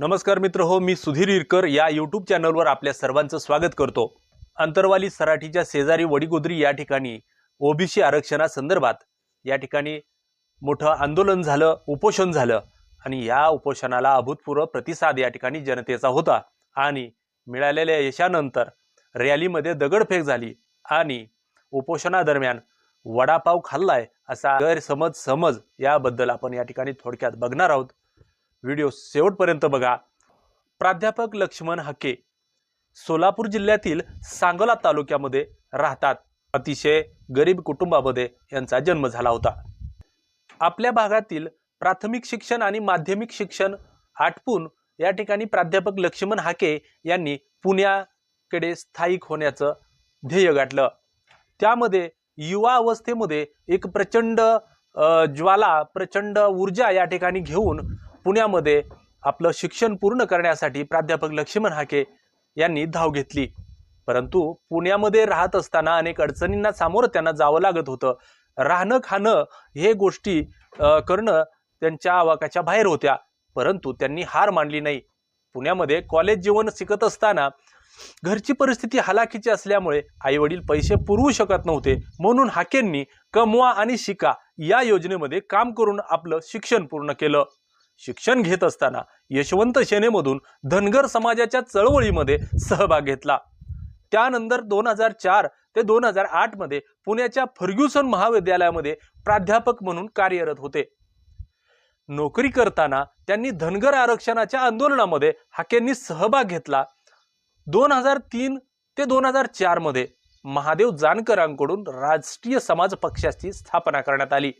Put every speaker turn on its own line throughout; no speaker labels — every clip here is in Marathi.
नमस्कार मित्र हो मी सुधीर इरकर या यूट्यूब चॅनलवर आपल्या सर्वांचं स्वागत करतो. अंतरवाली सराठीच्या शेजारी वडीगोद्री या ठिकाणी ओबीसी आरक्षणासंदर्भात या ठिकाणी मोठं आंदोलन झालं उपोषण झालं आणि या उपोषणाला अभूतपूर्व प्रतिसाद या ठिकाणी जनतेचा होता आणि मिळालेल्या यशानंतर रॅलीमध्ये दगडफेक झाली आणि उपोषणादरम्यान वडापाव खाल्लाय असा गैरसमज समज याबद्दल आपण या ठिकाणी थोडक्यात बघणार आहोत. व्हिडिओ शेवटपर्यंत बघा. प्राध्यापक लक्ष्मण हके सोलापूर जिल्ह्यातील सांगोला तालुक्यामध्ये राहतात. अतिशय गरीब कुटुंबामध्ये यांचा जन्म झाला होता. आपल्या भागातील प्राथमिक शिक्षण आणि माध्यमिक शिक्षण आटपून या ठिकाणी प्राध्यापक लक्ष्मण हाके यांनी पुण्याकडे स्थायिक होण्याचं ध्येय गाठलं. त्यामध्ये युवा अवस्थेमध्ये एक प्रचंड ज्वाला प्रचंड ऊर्जा या ठिकाणी घेऊन पुण्यामध्ये आपलं शिक्षण पूर्ण करण्यासाठी प्राध्यापक लक्ष्मण हाके यांनी धाव घेतली. परंतु पुण्यामध्ये राहत असताना अनेक अडचणींना सामोरं त्यांना जावं लागत होतं. राहणं खाणं हे गोष्टी करणं त्यांच्या आवाकाच्या बाहेर होत्या. परंतु त्यांनी हार मानली नाही. पुण्यामध्ये कॉलेज जीवन शिकत असताना घरची परिस्थिती हलाखीची असल्यामुळे आई वडील पैसे पुरवू शकत नव्हते. म्हणून हाकेंनी कमवा आणि शिका या योजनेमध्ये काम करून आपलं शिक्षण पूर्ण केलं. शिक्षण घेत असताना यशवंत सेनेमधून धनगर समाजाच्या चळवळीमध्ये सहभाग घेतला. त्यानंतर दोन हजार चार ते दोन हजार आठमध्ये पुण्याच्या फर्ग्युसन महाविद्यालयामध्ये प्राध्यापक म्हणून कार्यरत होते. नोकरी करताना त्यांनी धनगर आरक्षणाच्या आंदोलनामध्ये हाकेंनी सहभाग घेतला. दोन हजार तीन ते दोन हजार चारमध्ये महादेव जानकरांकडून राष्ट्रीय समाज पक्षाची स्थापना करण्यात आली.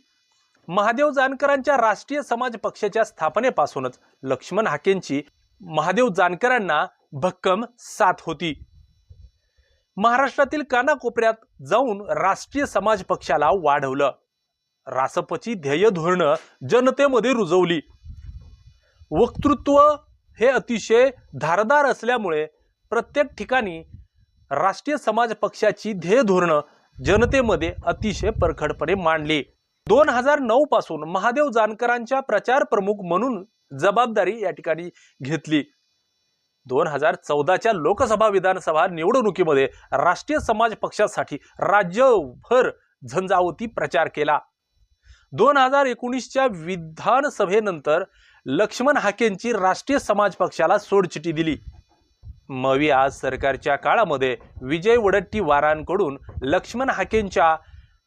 महादेव जानकरांच्या राष्ट्रीय समाज पक्षाच्या स्थापनेपासूनच लक्ष्मण हाकेंची महादेव जानकरांना भक्कम साथ होती. महाराष्ट्रातील कानाकोपऱ्यात जाऊन राष्ट्रीय समाज पक्षाला वाढवलं. रासपची ध्येय धोरणं जनतेमध्ये रुजवली. वक्तृत्व हे अतिशय धारदार असल्यामुळे प्रत्येक ठिकाणी राष्ट्रीय समाज पक्षाची ध्येय धोरणं जनतेमध्ये अतिशय परखडपणे मांडली. दोन हजार नऊ पासून महादेव जानकरांच्या प्रचार प्रमुख म्हणून जबाबदारी या ठिकाणी घेतली. दोन हजार चौदाच्या लोकसभा विधानसभा निवडणुकीमध्ये राष्ट्रीय समाज पक्षासाठी राज्यभर झंझावती प्रचार केला. दोन हजार एकोणीसच्या विधानसभेनंतर लक्ष्मण हाकेंची राष्ट्रीय समाज पक्षाला सोडचिठी दिली. मवी आज सरकारच्या काळामध्ये विजय वडट्टीवारांकडून लक्ष्मण हाकेंच्या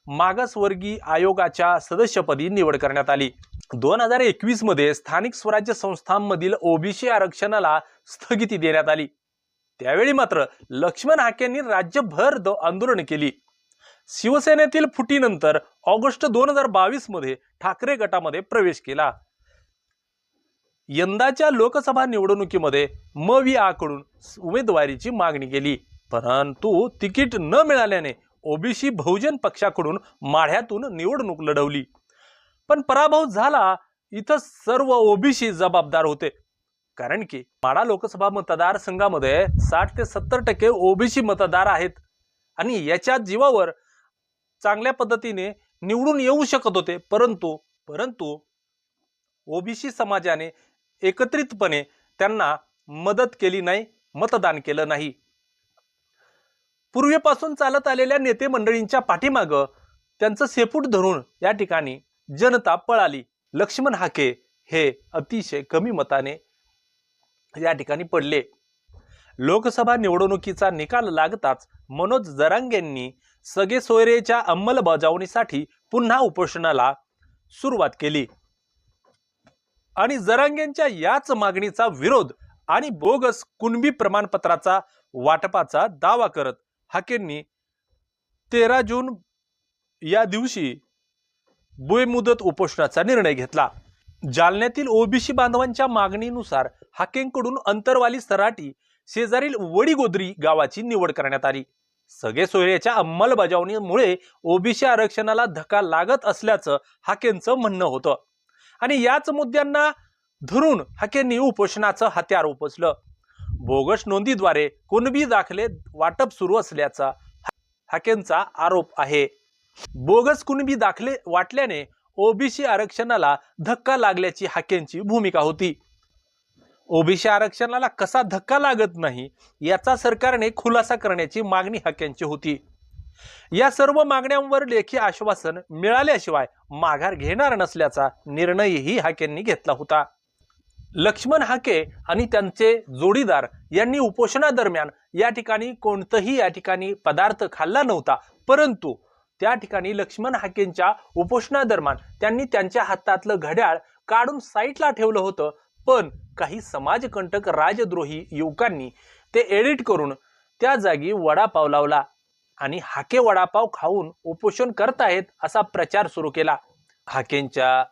मागासवर्गीय आयोगाच्या सदस्यपदी निवड करण्यात आली. दोन हजार एकवीसमध्ये स्थानिक स्वराज्य संस्थांमधील ओबीसी आरक्षणाला स्थगिती देण्यात आली. त्यावेळी मात्र लक्ष्मण हाकेंनी राज्यभर द- आंदोलन केली. शिवसेनेतील फुटीनंतर ऑगस्ट दोन हजार बावीसमध्ये ठाकरे गटामध्ये प्रवेश केला. यंदाच्या लोकसभा निवडणुकीमध्ये मविआकडून उमेदवारीची मागणी केली. परंतु तिकीट न मिळाल्याने ओबीसी बहुजन पक्षाकडून माढ्यातून निवडणूक लढवली. पण पराभव झाला इथं सर्व ओबीसी जबाबदार होते. कारण की माडा लोकसभा मतदारसंघामध्ये साठ ते सत्तर टक्के ओबीसी मतदार आहेत. आणि याच्या जीवावर चांगल्या पद्धतीने निवडून येऊ शकत होते. परंतु परंतु ओबीसी समाजाने एकत्रितपणे त्यांना मदत केली नाही मतदान केलं नाही. पूर्वीपासून चालत आलेल्या नेते मंडळींच्या पाठीमागं त्यांचं सेपूट धरून या ठिकाणी जनता पळाली. लक्ष्मण हाके हे अतिशय कमी मताने या ठिकाणी पडले. लोकसभा निवडणुकीचा निकाल लागताच मनोज जरांगेंनी सगळे सोयरेच्या अंमलबजावणीसाठी पुन्हा उपोषणाला सुरुवात केली. आणि जरांगेंच्या याच मागणीचा विरोध आणि बोगस कुणबी प्रमाणपत्राचा वाटपाचा दावा करत हाकेंनी तेरा जून या दिवशी बेमुदत उपोषणाचा निर्णय घेतला. जालन्यातील ओबीसी बांधवांच्या मागणीनुसार हाकेंकडून अंतरवाली सराटी शेजारील वडीगोद्री गावाची निवड करण्यात आली. सगळे सोयऱ्याच्या अंमलबजावणीमुळे ओबीसी आरक्षणाला धक्का लागत असल्याचं हाकेंचं म्हणणं होतं. आणि याच मुद्द्यांना धरून हाकेंनी उपोषणाचं हत्यार उपसलं. बोगस नोंदीद्वारे कुणबी दाखले वाटप सुरू असल्याचा हाकेंचा आरोप आहे. बोगस कुणबी दाखले वाटल्याने ओबीसी आरक्षणाला धक्का लागल्याची हाकेंची भूमिका होती. ओबीसी आरक्षणाला कसा धक्का लागत नाही याचा सरकारने खुलासा करण्याची मागणी हाक्यांची होती. या सर्व मागण्यांवर लेखी आश्वासन मिळाल्याशिवाय माघार घेणार नसल्याचा निर्णयही हाकेंनी घेतला होता. लक्ष्मण हाके आणि त्यांचे जोडीदार यांनी उपोषणादरम्यान या ठिकाणी कोणतंही या ठिकाणी पदार्थ खाल्ला नव्हता. परंतु त्या ठिकाणी लक्ष्मण हाकेंच्या उपोषणादरम्यान त्यांनी त्यांच्या हातातलं घड्याळ काढून साईटला ठेवलं होतं. पण काही समाजकंटक राजद्रोही युवकांनी ते एडिट करून त्या जागी वडापाव लावला आणि हाके वडापाव खाऊन उपोषण करतायत असा प्रचार सुरू केला. हाकेंच्या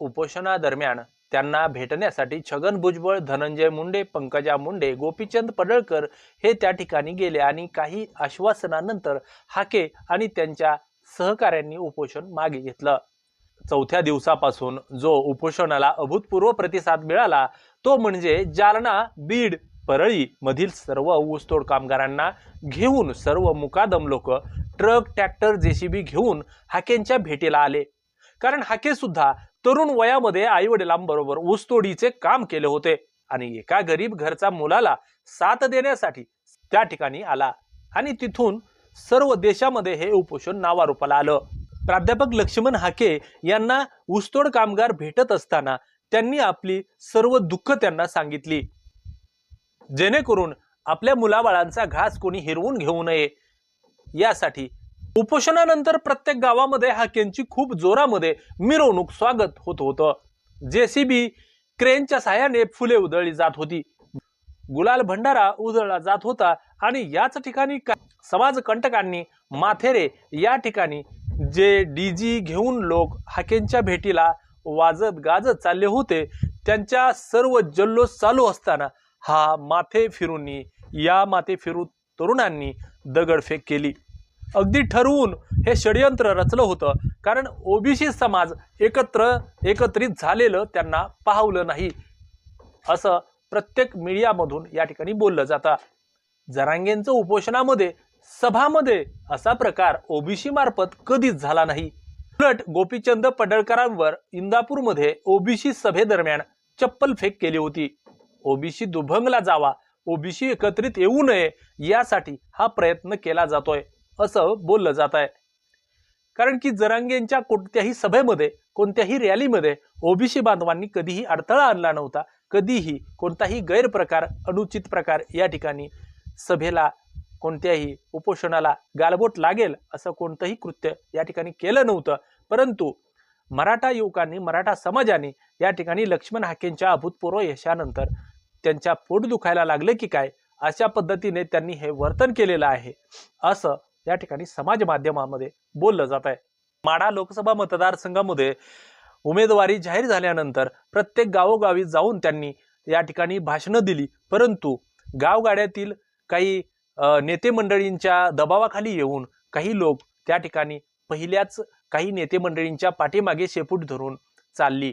उपोषणादरम्यान त्यांना भेटण्यासाठी छगन भुजबळ धनंजय मुंडे पंकजा मुंडे गोपीचंद पडळकर हे त्या ठिकाणी गेले आणि काही आश्वासनानंतर हाके आणि त्यांच्या सहकाऱ्यांनी उपोषण मागे घेतलं. चौथ्या दिवसापासून जो उपोषणाला अभूतपूर्व प्रतिसाद मिळाला तो म्हणजे जालना बीड परळी मधील सर्व ऊसतोड कामगारांना घेऊन सर्व मुकादम लोक ट्रक ट्रॅक्टर जेसीबी घेऊन हाकेंच्या भेटीला आले. कारण हाके सुद्धा तरुण वयामध्ये आई वडिलांबरोबर ऊसतोडीचे काम केले होते आणि एका गरीब घरचा मुलाला साथ देण्यासाठी त्या ठिकाणी आला आणि तिथून सर्व देशामध्ये हे उपोषण नावारूपाला आलं. प्राध्यापक लक्ष्मण हाके यांना ऊसतोड कामगार भेटत असताना त्यांनी आपली सर्व दुःख त्यांना सांगितली. जेणेकरून आपल्या मुलाबाळांचा घास कोणी हिरवून घेऊ नये. यासाठी उपोषणानंतर प्रत्येक गावामध्ये हाकेंची खूप जोरामध्ये मिरवणूक स्वागत होत होतं. जेसीबी क्रेनच्या साह्याने फुले उधळली जात होती. गुलाल भंडारा उधळला जात होता आणि याच ठिकाणी का- समाजकंटकांनी माथेरे या ठिकाणी जे डीजी घेऊन लोक हाकेंच्या भेटीला वाजत गाजत चालले होते त्यांच्या सर्व जल्लोष चालू असताना हा माथे फिरूंनी या माथे फिरू तरुणांनी दगडफेक केली. अगदी ठरवून हे षडयंत्र रचलं होतं. कारण ओबीसी समाज एकत्र एकत्रित झालेलं त्यांना पाहवलं नाही. असं प्रत्येक मीडियामधून या ठिकाणी बोललं जातं. जरांगेंचं उपोषणामध्ये सभामध्ये असा प्रकार ओबीसी मार्फत कधीच झाला नाही. उलट गोपीचंद पडळकरांवर इंदापूरमध्ये ओबीसी सभेदरम्यान चप्पल फेक केली होती. ओबीसी दुभंगला जावा ओबीसी एकत्रित येऊ नये यासाठी हा प्रयत्न केला जातोय. असं बोललं जात आहे. कारण की जरांगेंच्या कोणत्याही सभेमध्ये कोणत्याही रॅलीमध्ये ओबीसी बांधवांनी कधीही अडथळा आणला नव्हता. कधीही कोणताही गैरप्रकार अनुचित प्रकार या ठिकाणी सभेला कोणत्याही उपोषणाला गालबोट लागेल असं कोणतंही कृत्य या ठिकाणी केलं नव्हतं. परंतु मराठा युवकांनी मराठा समाजाने या ठिकाणी लक्ष्मण हाकेंच्या अभूतपूर्व यशानंतर त्यांच्या पोट दुखायला लागलं की काय? अशा पद्धतीने त्यांनी हे वर्तन केलेलं आहे. असं या ठिकाणी समाज माध्यमामध्ये बोललं जात आहे. माढा लोकसभा मतदारसंघामध्ये उमेदवारी जाहीर झाल्यानंतर प्रत्येक गावोगावी जाऊन त्यांनी या ठिकाणी भाषणं दिली. परंतु गावगाड्यातील काही नेते मंडळींच्या दबावाखाली येऊन काही लोक त्या ठिकाणी पहिल्याच काही नेते मंडळींच्या पाठीमागे शेपूट धरून चालली.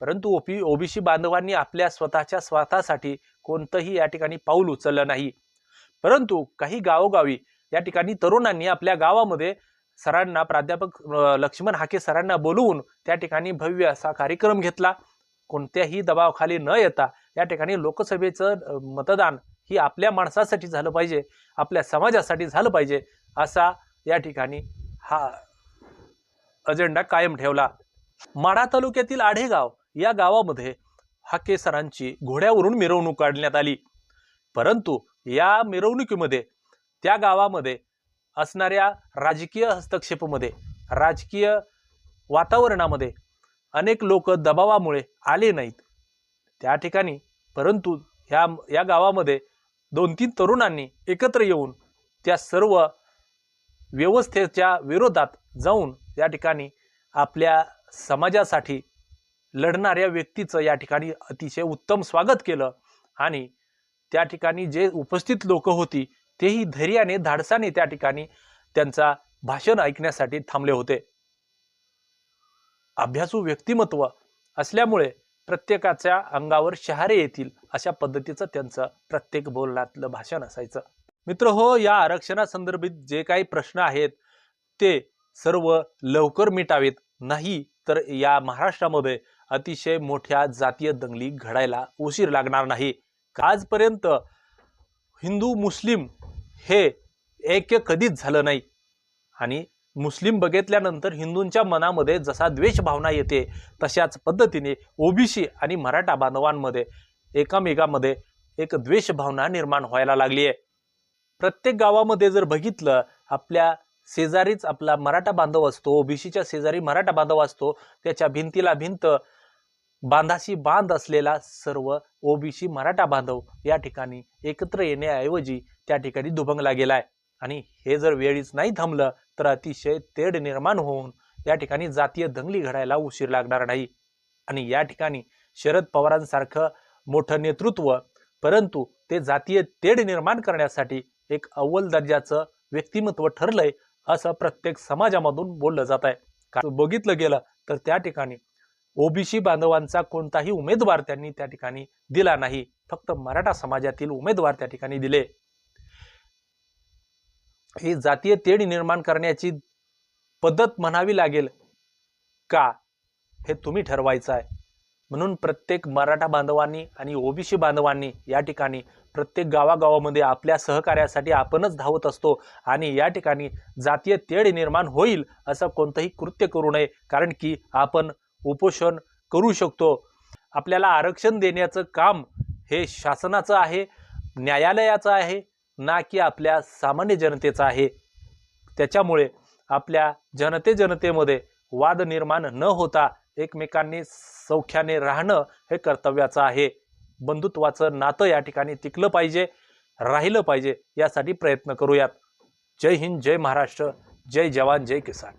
परंतु ओपी ओबीसी बांधवांनी आपल्या स्वतःच्या स्वार्थासाठी कोणतंही या ठिकाणी पाऊल उचललं नाही. परंतु काही गावोगावी या ठिकाणी तरुणांनी आपल्या गावामध्ये सरांना प्राध्यापक लक्ष्मण हाके सरांना बोलवून त्या ठिकाणी भव्य असा कार्यक्रम घेतला. कोणत्याही दबावाखाली न येता या ठिकाणी लोकसभेचं मतदान ही आपल्या माणसासाठी झालं पाहिजे आपल्या समाजासाठी झालं पाहिजे असा या ठिकाणी हा अजेंडा कायम ठेवला. माढा तालुक्यातील आढेगाव या गावामध्ये हाके सरांची घोड्यावरून मिरवणूक काढण्यात आली. परंतु या मिरवणुकीमध्ये त्या गावामध्ये असणाऱ्या राजकीय हस्तक्षेपामध्ये राजकीय वातावरणामध्ये अनेक लोक दबावामुळे आले नाहीत. त्या ठिकाणी परंतु ह्या या गावामध्ये दोन तीन तरुणांनी एकत्र येऊन त्या सर्व व्यवस्थेच्या विरोधात जाऊन या ठिकाणी आपल्या समाजासाठी लढणाऱ्या व्यक्तीचं या ठिकाणी अतिशय उत्तम स्वागत केलं आणि त्या ठिकाणी जे उपस्थित लोक होती तेही धैर्याने धाडसाने त्या ठिकाणी त्यांचा भाषण ऐकण्यासाठी थांबले होते. अभ्यासू व्यक्तिमत्व असल्यामुळे प्रत्येकाच्या अंगावर शहारे येतील अशा पद्धतीचं त्यांचं प्रत्येक बोलण्यातलं भाषण असायचं. मित्र हो या आरक्षणासंदर्भित जे काही प्रश्न आहेत ते सर्व लवकर मिटावेत. नाही तर या महाराष्ट्रामध्ये अतिशय मोठ्या जातीय दंगली घडायला उशीर लागणार नाही. आजपर्यंत हिंदू मुस्लिम हे ऐक्य कधीच झालं नाही. आणि मुस्लिम बघितल्यानंतर हिंदूंच्या मनामध्ये जसा द्वेष भावना येते तशाच पद्धतीने ओबीसी आणि मराठा बांधवांमध्ये एकामेकामध्ये एक द्वेष भावना निर्माण व्हायला लागली आहे. प्रत्येक गावामध्ये जर बघितलं आपल्या शेजारीच आपला मराठा बांधव असतो ओबीसीच्या शेजारी मराठा बांधव असतो त्याच्या भिंतीला भिंत बांधाशी बांध असलेला सर्व ओबीसी मराठा बांधव या ठिकाणी एकत्र येण्याऐवजी त्या ठिकाणी दुभंगला गेलाय. आणि हे जर वेळीच नाही थांबलं तर अतिशय तेढ निर्माण होऊन या ठिकाणी जातीय दंगली घडायला उशीर लागणार नाही. आणि या ठिकाणी शरद पवारांसारखं मोठं नेतृत्व परंतु ते जातीय तेढ निर्माण करण्यासाठी एक अव्वल दर्जाचं व्यक्तिमत्व ठरलंय असं प्रत्येक समाजामधून बोललं जात आहे बघितलं गेलं तर त्या ठिकाणी ओबीसी बांधवांचा कोणताही उमेदवार त्यांनी त्या ठिकाणी दिला नाही. फक्त मराठा समाजातील उमेदवार त्या ठिकाणी दिले. ही जातीय तेढ निर्माण करण्याची पद्धत म्हणावी लागेल का? हे तुम्ही ठरवायचं आहे म्हणून प्रत्येक मराठा बांधवांनी आणि ओबीसी बांधवांनी या ठिकाणी प्रत्येक गावागावामध्ये आपल्या सहकार्यासाठी आपणच धावत असतो आणि या ठिकाणी जातीय तेढ निर्माण होईल असं कोणतंही कृत्य करू नये. कारण की आपण उपोषण करू शकतो. आपल्याला आरक्षण देण्याचं काम हे शासनाचं आहे न्यायालयाचं आहे ना की आपल्या सामान्य जनतेचं आहे. त्याच्यामुळे आपल्या जनते जनतेमध्ये वाद निर्माण न होता एकमेकांनी सौख्याने राहणं हे कर्तव्याचं आहे. बंधुत्वाचं नातं या ठिकाणी टिकलं पाहिजे राहिलं पाहिजे यासाठी प्रयत्न करूयात. जय हिंद जय महाराष्ट्र जय जवान जय किसान.